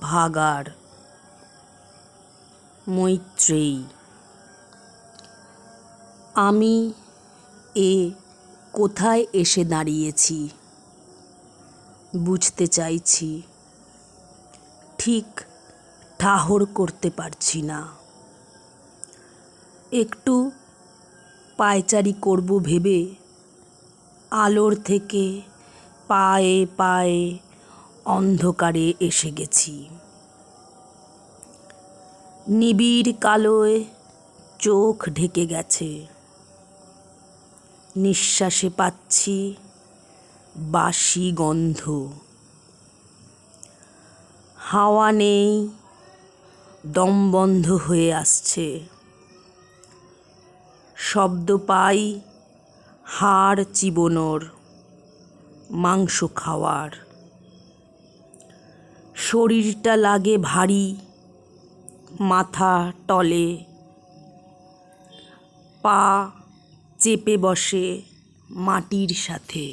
ভাগাড়। মৈত্রেয়ী। আমি এ কোথায় এসে দাঁড়িয়েছি? বুঝতে চাইছি। ঠিক ঠাহর করতে পারছি না। একটু পায়চারি করব ভেবে, আলোর থেকে পায়ে পায়ে অন্ধকারে এসে গেছি। নিবিড় কালোয় চোখ ঢেকে গেছে। নিঃশ্বাসে পাচ্ছি বাসি গন্ধ। হাওয়া নেই, দম বন্ধ হয়ে আসছে। শব্দ পাই হাড় চিবোনোর, মাংস খাওয়ার। শরীরটা লাগে ভারী মাথা টলে পা চেপে বসে মাটির সাথে।